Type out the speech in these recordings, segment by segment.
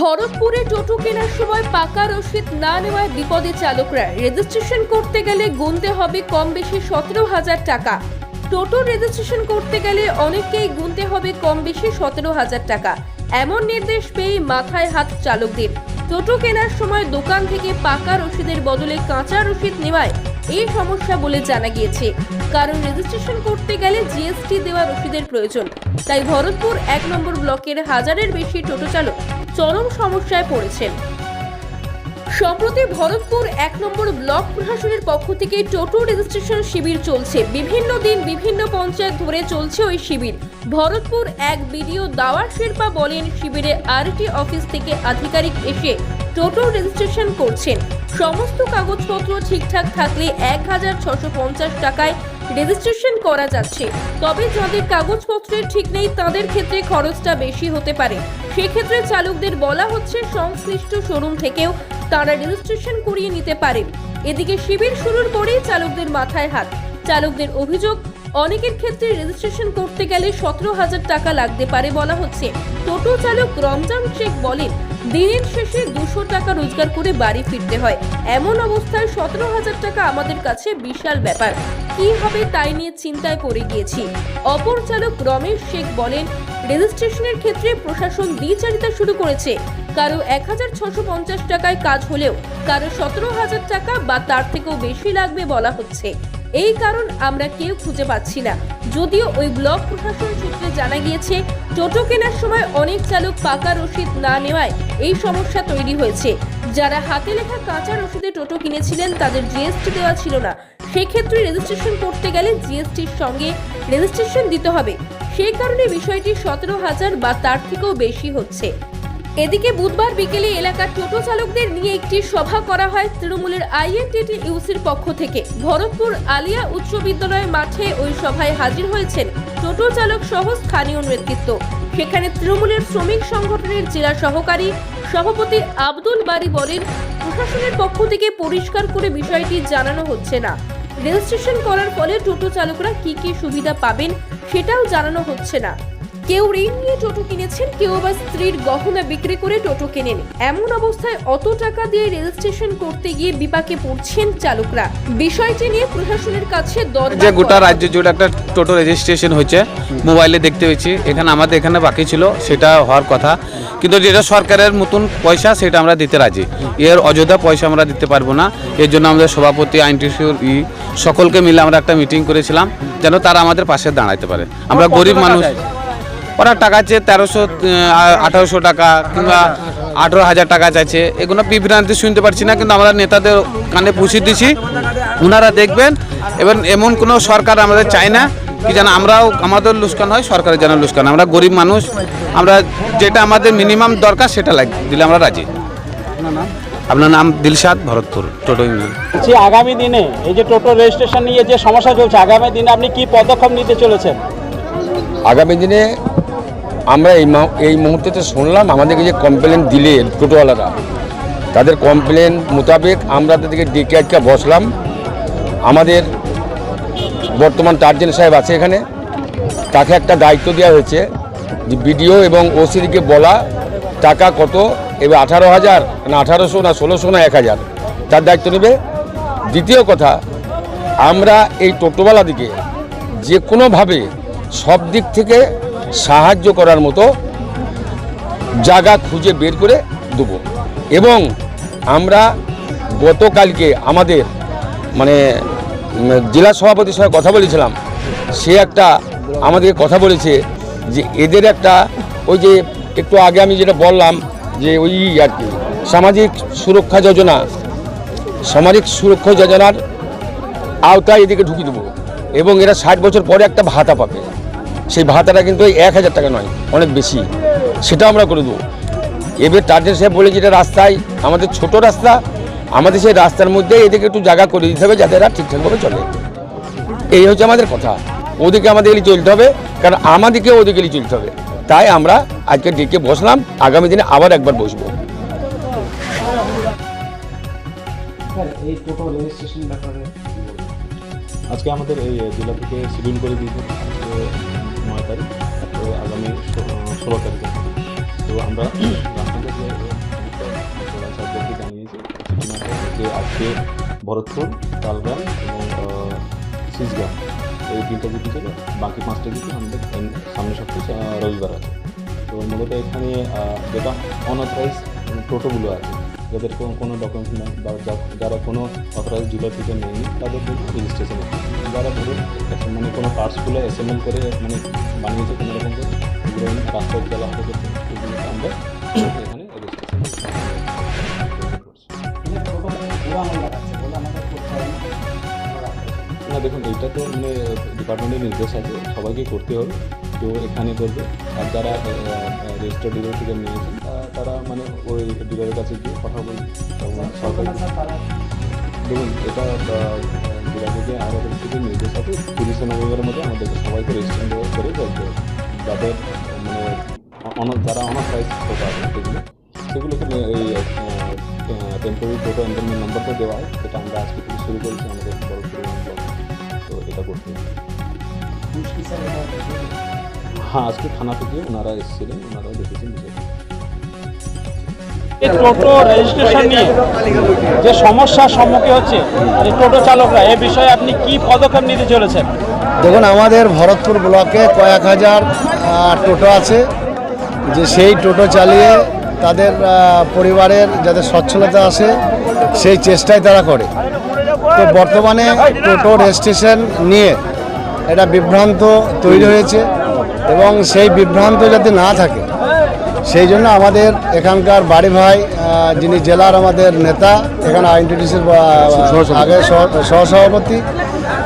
ভরতপুরে টোটো কেনার সময় পাকা রসিদ না নেওয়ায় বিপদে চালকরা। রেজিস্ট্রেশন করতে গেলে গুনতে হবে কম বেশি সতেরো হাজার টাকা। টোটো রেজিস্ট্রেশন করতে গেলে অনেককেই গুনতে হবে কম বেশি সতেরো হাজার টাকা। এমন নির্দেশ পেয়ে মাথায় হাত চালকদের। টোটো কেনার সময় দোকান থেকে পাকা রসিদের বদলে কাঁচা রসিদ নেওয়ায় এই সমস্যা বলে জানা গিয়েছে। কারণ রেজিস্ট্রেশন করতে গেলে জিএসটি দেওয়া রসিদের প্রয়োজন। তাই ভরতপুর এক নম্বর ব্লকের হাজারের বেশি টোটো চালক চরম সমস্যায় পড়েছেন। সম্প্রতি ভরতপুর এক নম্বর ব্লক প্রশাসনের পক্ষ থেকে টোটো রেজিস্ট্রেশন শিবির চলছে। বিভিন্ন দিন বিভিন্ন পঞ্চায়েত ধরে চলছে ওই শিবির। ভরতপুর এক বিডিও দাওয়ার শেরপা বলেন, শিবিরে আরটি অফিস থেকে আধিকারিক এসে টোটো রেজিস্ট্রেশন করছেন। সমস্ত কাগজপত্র ঠিকঠাক থাকলে এক টাকায় রেজিস্ট্রেশন করা যাচ্ছে। তবে যাদের কাগজপত্রের ঠিক নেই, তাদের ক্ষেত্রে খরচটা বেশি হতে পারে। সেক্ষেত্রে চালকদের বলা হচ্ছে, সংশ্লিষ্ট শোরুম থেকেও তারা রেজিস্ট্রেশন করিয়ে নিতে পারে এদিকে শিবির শুরুর পরেই চালকদের মাথায় হাত। চালকদের অভিযোগ, অনেকের ক্ষেত্রে রেজিস্ট্রেশন করতে গেলে সতেরো হাজার টাকা লাগতে পারে বলা হচ্ছে। টোটো চালক রমজান শেখ বলেন দিনের শেষে দুশো টাকা রোজগার করে বাড়ি ফিরতে হয়। এমন অবস্থায় সতেরো হাজার টাকা আমাদের কাছে বিশাল ব্যাপার। কি হবে তাই নিয়ে চিন্তায় পড়ে গিয়েছি। অপর চালক রমেশ শেখ বলেন, রেজিস্ট্রেশনের ক্ষেত্রে প্রশাসন দ্বিচারিতা শুরু করেছে। কারও এক হাজার ছশো পঞ্চাশ টাকায় কাজ হলেও, কারও সতেরো হাজার টাকা বা তার থেকেও বেশি লাগবে বলা হচ্ছে। এই কারণ আমরা কেউ খুঁজে পাচ্ছি না। যদিও ওই ব্লক প্রশাসন সূত্রে জানা গিয়েছে, টোটো কেনার সময় অনেক চালক পাকা রসিদ না নেওয়ায় এই সমস্যা তৈরি হয়েছে। যারা হাতে লেখা কাঁচা রসিদে টোটো কিনেছিলেন, তাদের জিএসটি দেওয়া ছিল না। সেক্ষেত্রে রেজিস্ট্রেশন করতে গেলে জিএসটির সঙ্গে রেজিস্ট্রেশন দিতে হবে। সেই কারণে বিষয়টি সতেরো হাজার বা তার থেকেও বেশি হচ্ছে। এদিকে বুধবার বিকেলে এলাকার টোটো চালকদের নিয়ে একটি সভা করা হয় তৃণমূলের আইএনটিটি ইউসির পক্ষ থেকে। ভরতপুর আলিয়া উচ্চ বিদ্যালয় মাঠে ওই সভায় হাজির হয়েছেন টোটো চালক সহ স্থানীয় নেতৃত্ব। সেখানে তৃণমূলের শ্রমিক সংগঠনের জেলা সহকারী সভাপতি আব্দুল বারি বলেন, প্রশাসনের পক্ষ থেকে পরিষ্কার করে বিষয়টি জানানো হচ্ছে না। রেজিস্ট্রেশন করার ফলে টোটো চালকরা কি কি সুবিধা পাবেন সেটাও জানানো হচ্ছে না। কেউ ঋণ নিয়ে টোটো কিনেছেন কেউ আবার স্ত্রীর গহনা বিক্রি করে টোটো কেনেন। এমন অবস্থায় অত টাকা দিয়ে রেজিস্ট্রেশন করতে গিয়ে বিপাকে পড়ছেন চালকরা। বিষয়টি নিয়ে প্রশাসনের কাছে যে গোটা রাজ্য জুড়ে একটা টোটো রেজিস্ট্রেশন হয়েছে মোবাইলে দেখতে পেয়েছি। এখানে আমাদের এখানে বাকি ছিল সেটা হওয়ার কথা। কিন্তু যেটা সরকারের মতন পয়সা সেটা আমরা দিতে রাজি। এর অযোধ্যা পয়সা আমরা দিতে পারব না। এর জন্য আমাদের সভাপতি আইনটিসির ই সকলকে মিলে আমরা একটা মিটিং করেছিলাম যেন তারা আমাদের পাশে দাঁড়াতে পারে। আমরা গরিব মানুষ ওরা টাকা চেয়ে তেরোশো আঠারোশো টাকা কিংবা আঠেরো হাজার টাকা চাইছে। এগুলো বিভ্রান্তি শুনতে পারছি না কিন্তু আমরা নেতাদের কানে পুষি দিছি। ওনারা দেখবেন এবার এমন কোনো সরকার আমাদের চাই না কি যেন আমরাও আমাদের লুস্কান হয় সরকারের যেন লুস্কান আমরা গরিব মানুষ আমরা যেটা আমাদের মিনিমাম দরকার সেটা লাগ দিলে আমরা রাজি। আপনার নাম? দিলশাদ ভরতপুর টোটো ইউনিয়ন। বলছি আগামী দিনে এই যে টোটো রেজিস্ট্রেশন নিয়ে যে সমস্যা চলছে আগামী দিনে আপনি কি পদক্ষেপ নিতে চলেছেন? আগামী দিনে আমরা এই এই মুহূর্তে তো শুনলাম আমাদেরকে যে কমপ্লেন দিলে টোটোওয়ালারা। তাদের কমপ্লেন মোতাবেক আমরা তাদেরকে ডেকে আটকে বসলাম। আমাদের বর্তমান টার্জেন সাহেব আছে এখানে। তাকে একটা দায়িত্ব দেওয়া হয়েছে যে বিডিও এবং ওসিদিকে বলা টাকা কত, এবার আঠারো হাজার না আঠারোশো না ষোলোশো না এক হাজার। তার দায়িত্ব নেবে। দ্বিতীয় কথা, আমরা এই টোটোওয়ালাদিকে যে কোনোভাবে সব দিক থেকে সাহায্য করার মতো জায়গা খুঁজে বের করে দেবো। এবং আমরা গতকালকে আমাদের মানে জেলা সভাপতির সঙ্গে কথা বলেছিলাম। সে একটা আমাদের কথা বলেছে যে এদের একটা ওই যে একটু আগে আমি যেটা বললাম যে ওই আর কি, সামাজিক সুরক্ষা যোজনা, সামাজিক সুরক্ষা যোজনার আওতায় এদিকে ঢুকিয়ে দেবো। এবং এরা ষাট বছর পরে একটা ভাতা পাবে। সেই ভাতাটা কিন্তু ওই এক হাজার টাকা নয়, অনেক বেশি। সেটা আমরা করে দেবো। এবার টার্জেন সাহেব বলে যেটা রাস্তায়, আমাদের ছোট রাস্তা, আমাদের সেই রাস্তার মধ্যে এদিকে একটু জায়গা করে দিতে হবে যাতে এরা ঠিকঠাকভাবে চলে। এই হচ্ছে আমাদের কথা। ওদিকে আমাদের গেলে চলতে হবে, কারণ আমাদেরকে ওদিকে গেলে চলতে হবে। তাই আমরা আজকে ডেকে বসলাম, আগামী দিনে আবার একবার বসবো। আজকে আমাদের এই জেলা থেকে শিডিউল করে দিয়েছে। তারিখ, তো আগামী ষোলো তারিখে। তো আমরা রাস্তাটাকে জানিয়েছি যে আজকে ভরতপুর তালগ্রাম এবং সিজগ্রাম এই তিনটা জিপি ছিল বাকি পাঁচটা জিপি আমাদের সামনের সপ্তাহে রবিবার আছে। তো মূলত এখানে যেটা অনঅথরাইজ মানে টোটোগুলো আছে। যাদের কোনো কোনো ডকুমেন্ট নেই বা যারা কোনো অথরাইজ ডিলার থেকে নেয়নি, তাদের রেজিস্ট্রেশন যারা ধরুন মানে কোনো পার্টসগুলো অ্যাসেম্বল করে মানে বানিয়েছে কোনো রকম রাস্তায় চলা এগুলো আমরা এখানে না, দেখুন, এইটা তো মানে ডিপার্টমেন্টের নির্দেশ আছে, সবাইকে করতে হবে। তো এখানে করবে আর যারা রেজিস্টার ডিলার থেকে নিয়েছেন তারা মানে ওই ডিলারের কাছে গিয়ে কথা এবং সরকার দেখুন এটা ডিলার থেকে আমাদের থেকে নির্দেশ আছে। তিরিশে নভেম্বরের মধ্যে আমাদেরকে সবাইকে রেজিস্ট্রেশন করে হবে যাদের মানে অন- যারা অনাথরাইজ টোটো আছে সেগুলো সেগুলোকে এই টেম্পোরারি টোটো এন্টারমেন্ট নম্বরটা দেওয়া হয়। সেটা আমরা আজকে থেকে শুরু করেছি আমাদের বড় তো এটা করতে হ্যাঁ আজকে থানা থেকে ওনারা এসেছিলেন ওনারাও দেখেছেন বিষয়টা। এই টোটো রেজিস্ট্রেশন নিয়ে যে সমস্যার সম্মুখীন হচ্ছে, এই টোটো চালকরা, এ বিষয়ে আপনি কি পদক্ষেপ নিতে চলেছেন? দেখুন, আমাদের ভরতপুর ব্লকে কয়েক হাজার টোটো আছে, যে সেই টোটো চালিয়ে তাদের পরিবারের যাতে সচ্ছলতা আসে সেই চেষ্টাই তারা করে। তো বর্তমানে টোটো রেজিস্ট্রেশন নিয়ে এটা বিভ্রান্ত তৈরি হয়েছে এবং সেই বিভ্রান্ত যাতে না থাকে সেই জন্য আমাদের এখানকার বাড়ি ভাই যিনি জেলার আমাদের নেতা, এখানে আইনটিডিসির আগে সহ- সহসভাপতি,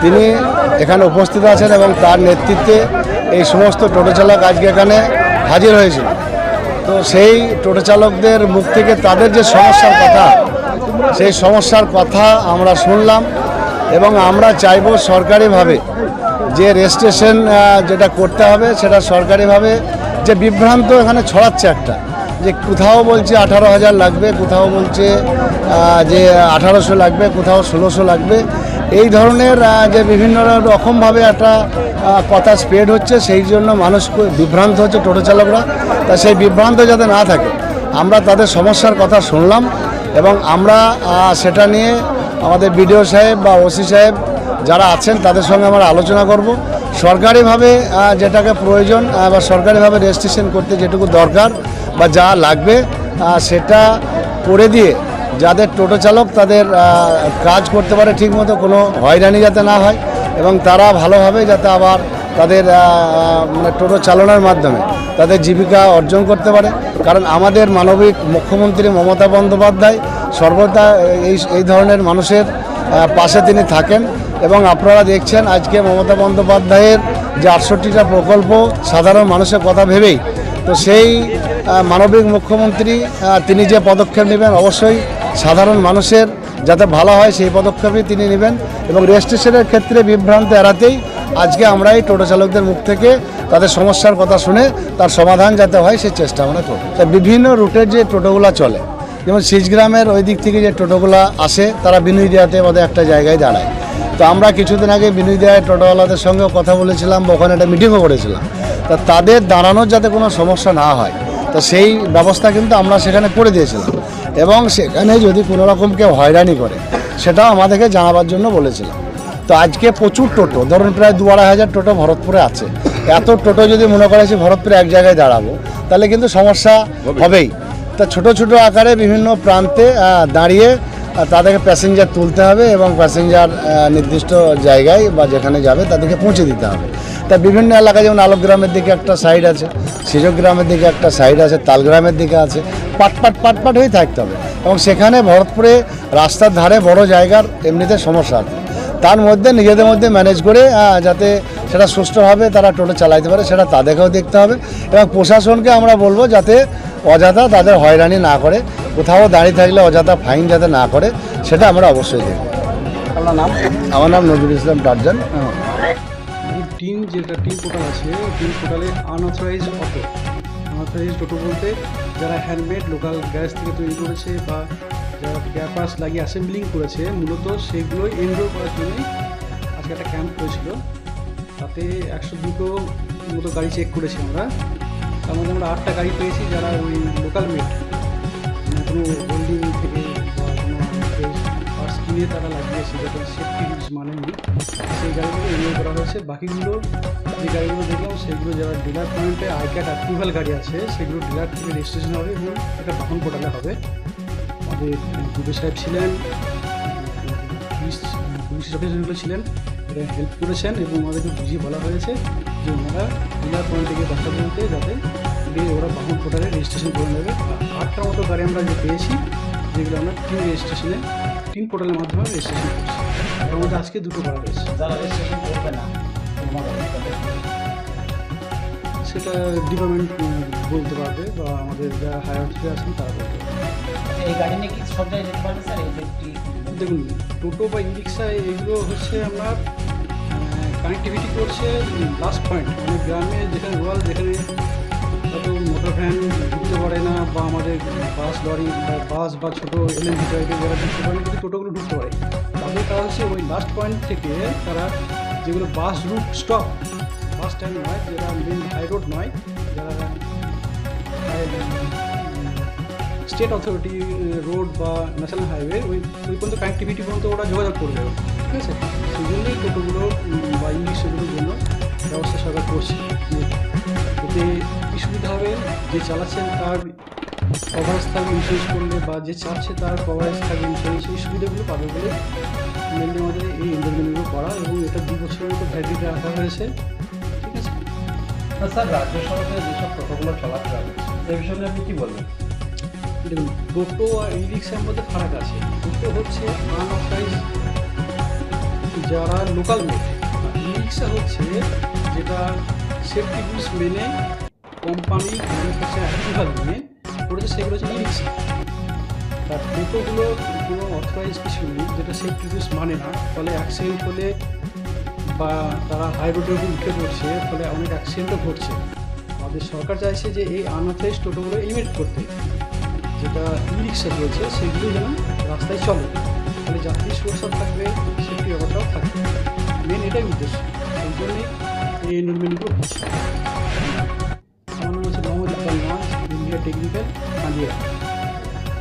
তিনি এখানে উপস্থিত আছেন এবং তার নেতৃত্বে এই সমস্ত টোটো চালক আজকে এখানে হাজির হয়েছিল তো সেই টোটো চালকদের মুখ থেকে তাদের যে সমস্যার কথা, সেই সমস্যার কথা আমরা শুনলাম এবং আমরা চাইব সরকারিভাবে যে রেজিস্ট্রেশন যেটা করতে হবে সেটা সরকারিভাবে, যে বিভ্রান্ত এখানে ছড়াচ্ছে একটা, যে কোথাও বলছে আঠারো হাজার লাগবে, কোথাও বলছে যে আঠারোশো লাগবে, কোথাও ষোলোশো লাগবে, এই ধরনের যে বিভিন্ন রকমভাবে একটা কথা স্প্রেড হচ্ছে, সেই জন্য মানুষ বিভ্রান্ত হচ্ছে টোটো চালকরা, তা সেই বিভ্রান্ত যাতে না থাকে, আমরা তাদের সমস্যার কথা শুনলাম এবং আমরা সেটা নিয়ে আমাদের বিডিও সাহেব বা ওসি সাহেব যারা আছেন তাদের সঙ্গে আমরা আলোচনা করব। সরকারিভাবে যেটাকে প্রয়োজন বা সরকারিভাবে রেজিস্ট্রেশন করতে যেটুকু দরকার বা যা লাগবে সেটা করে দিয়ে যাদের টোটো চালক তাদের কাজ করতে পারে ঠিকমতো, কোনো হয়রানি যাতে না হয় এবং তারা ভালোভাবে যাতে আবার তাদের মানে টোটো চালানোর মাধ্যমে তাদের জীবিকা অর্জন করতে পারে। কারণ আমাদের মানবিক মুখ্যমন্ত্রী মমতা বন্দ্যোপাধ্যায় সর্বদা এই এই ধরনের মানুষের পাশে তিনি থাকেন এবং আপনারা দেখছেন আজকে মমতা বন্দ্যোপাধ্যায়ের যে আটষট্টিটা প্রকল্প, সাধারণ মানুষের কথা ভেবেই। তো সেই মানবিক মুখ্যমন্ত্রী তিনি যে পদক্ষেপ নেবেন অবশ্যই সাধারণ মানুষের যাতে ভালো হয় সেই পদক্ষেপই তিনি নেবেন এবং রেজিস্ট্রেশনের ক্ষেত্রে বিভ্রান্ত এড়াতেই আজকে আমরা এই টোটো চালকদের মুখ থেকে তাদের সমস্যার কথা শুনে তার সমাধান যাতে হয় সেই চেষ্টা আমরা করি বিভিন্ন রুটের যে টোটোগুলো চলে যেমন সিজগ্রামের ওই দিক থেকে যে টোটোগুলো আসে তারা বিনয় দেওয়াতে আমাদের একটা জায়গায় দাঁড়ায়। তো আমরা কিছুদিন আগে বিনয় দেওয়ায় টোটোওয়ালাদের সঙ্গে কথা বলেছিলাম বা ওখানে একটা মিটিংও করেছিলাম। তা তাদের দাঁড়ানোর যাতে কোনো সমস্যা না হয় তো সেই ব্যবস্থা কিন্তু আমরা সেখানে করে দিয়েছিলাম। এবং সেখানে যদি কোনো রকম কেউ হয়রানি করে সেটাও আমাদেরকে জানাবার জন্য বলেছিলাম। তো আজকে প্রচুর টোটো ধরুন প্রায় দু আড়াই হাজার টোটো ভরতপুরে আছে। এত টোটো যদি মনে করে যে ভরতপুরে এক জায়গায় দাঁড়াবো তাহলে কিন্তু সমস্যা হবেই। তা ছোট ছোট আকারে বিভিন্ন প্রান্তে দাঁড়িয়ে তাদেরকে প্যাসেঞ্জার তুলতে হবে এবং প্যাসেঞ্জার নির্দিষ্ট জায়গায় বা যেখানে যাবে তাদেরকে পৌঁছে দিতে হবে। তা বিভিন্ন এলাকায় যেমন আলোকগ্রামের দিকে একটা সাইড আছে সিজগ্রামের দিকে একটা সাইড আছে, তালগ্রামের দিকে আছে, পাট পাট পাট পাট হয়েই থাকতে হবে। এবং সেখানে ভরতপুরে রাস্তার ধারে বড় জায়গার এমনিতে সমস্যা আছে। তার মধ্যে নিজেদের মধ্যে ম্যানেজ করে যাতে সেটা সুষ্ঠুভাবে তারা টোটো চালাইতে পারে, সেটা তাদেরকেও দেখতে হবে। এবং প্রশাসনকে আমরা বলব যাতে অযথা তাদের হয়রানি না করে কোথাও দাঁড়িয়ে থাকলে অযথা ফাইন যাতে না করে সেটা আমরা অবশ্যই দেখব। আপনার নাম? আমার নাম নজরুল ইসলাম টার্জন টিম যেটা টিম পোর্টাল আছে টিম পোর্টালে আনঅথরাইজ অটো আনঅথরাইজ টোটো বলতে যারা হ্যান্ডমেড লোকাল গ্যাস থেকে তৈরি করেছে বা যারা ক্যাপাস লাগিয়ে অ্যাসেম্বলিং করেছে মূলত সেগুলোই এনরোল করার জন্যই আজকে একটা ক্যাম্প হয়েছিল তাতে একশো দুটো মতো গাড়ি চেক করেছি আমরা। তার মধ্যে আমরা আটটা গাড়ি পেয়েছি যারা ওই লোকাল মেড মানে কোনো হোল্ডিং থেকে বা কোনো তারা লাগিয়েছে যাতে সেফটি রুলস মানেনি সেই গাড়িগুলো রিনিউ করা হয়েছে। বাকিগুলো যে গাড়িগুলো দেখলাম, সেগুলো যারা ডিলার পয়েন্টে আই কার্ড অ্যাপ্রুভাল গাড়ি আছে, সেগুলো ডিলার থেকে রেজিস্ট্রেশন হবে এবং একটা বাহন পোর্টালে হবে। আমাদের দুটো সাহেব ছিলেন, পুলিশ পুলিশ অফিসারগুলো ছিলেন হেল্প করেছেন এবং আমাদেরকে বুঝিয়ে বলা হয়েছে যে ওনারা ডিলার পয়েন্টে গিয়ে কথা বলতে যাতে গিয়ে ওরা বাহন পোর্টালে রেজিস্ট্রেশন করে নেবে। আটটা মতো গাড়ি আমরা যে পেয়েছি যেগুলো আমরা টিম রেজিস্ট্রেশনে টিম পোর্টালের মাধ্যমে রেজিস্ট্রেশন করছি। তার মধ্যে আজকে দুটো করা হয়েছে। যারা রেজিস্ট্রেশন করবে না সেটা ডিপার্টমেন্ট বলতে পারবে বা আমাদের যারা হায়ার অথরিটি আছেন তারা বলতে পারবে। এই গাড়ি নিয়ে কি সব জায়গায় যেতে পারবে স্যার যে দেখুন টোটো বা ই রিক্সা এগুলো হচ্ছে আপনার কানেক্টিভিটি করছে লাস্ট পয়েন্ট মানে গ্রামে যেখানে রুরাল যেখানে হয়তো মোটর ভ্যান ঢুকতে পারে না বা আমাদের বাস লরি বাস বা ছোটো এলএনজি টাইপের যারা ঢুকতে পারে না, কিন্তু টোটোগুলো ঢুকতে পারে। তাদের কাজ হচ্ছে ওই লাস্ট পয়েন্ট থেকে তারা যেগুলো bus route stop bus stand নয়, যেটা মেন হাই রোড নয়, যারা স্টেট অথরিটি রোড বা ন্যাশনাল হাইওয়ে ওই ওই পর্যন্ত কানেক্টিভিটি পর্যন্ত ওরা যোগাযোগ করবে ঠিক আছে? ব্যবস্থা সরকার করছে। এতে কী সুবিধা হবে? যে চালাচ্ছেন তার কভারেজ থাকবে ইন্স্যুরেন্স করলে বা যে চাপছে তার কভারেজ থাকবে ইন্স্যুরেন্স এই সুবিধাগুলো পাবে বলে মেনলি আমাদের এই এন্ডারমেন্টগুলো করা এবং এটা দু বছরের মতো ভ্যালিডিটি রাখা হয়েছে। ঠিক আছে? স্যার রাজ্য সরকারের যেসব টোটোগুলো চলাচল হবে সেই বিষয়ে আপনি কি বলবেন? দেখুন টোটো আর ই রিক্সার মধ্যে ফারাক আছে। টোটো হচ্ছে আনঅথরাইজ যারা লোকাল মেড ই রিক্সা হচ্ছে যেটা সেফটি রুলস মেনে কোম্পানি অ্যাপ্রুভাল নিয়ে করেছে সেগুলো হচ্ছে ই রিক্সা তার টোটোগুলো কোনো অথরাইজ কিছু নেই, যেটা সেফটি রুলস মানে না। ফলে অ্যাক্সিডেন্ট হলে বা তারা হাই রোডের উপর উঠে পড়ছে, ফলে অনেক অ্যাক্সিডেন্টও ঘটছে। আমাদের সরকার চাইছে যে এই আনঅথরাইজ টোটোগুলো এলিমিনেট করতে। যেটা ই রিক্সা চলছে, সেগুলো যেন রাস্তায় চলে। তাহলে যাত্রী সুরক্ষা থাকবে সেফটি ব্যাপারটাও থাকবে মেন এটাই উদ্দেশ্য। সেই জন্যই এই এনরোলমেন্টগুলো হচ্ছে আমার নাম হচ্ছে